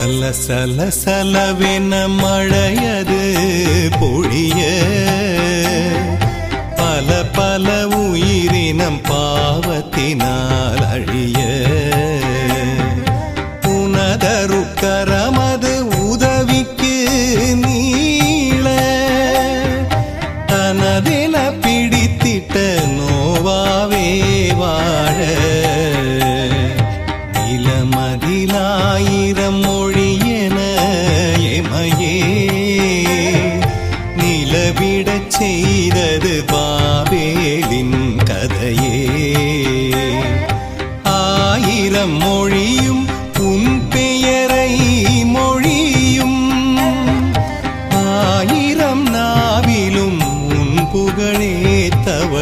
சல சல சலவென மழையது பொழிய. பல பல உயிரினம் பாவத்தினால் அழிய. புனதருக்கரமது உதவிக்கு நீள. தனதென பிடித்திட்ட நோவாவே வாழ. இளமதிலாயிரம் மொழி நிலவிடச் செய்தது பாவேலின் கதையே. ஆயிரம் மொழியும் உன் பெயரை மொழியும். ஆயிரம் நாவிலும் உன் புகழே தவ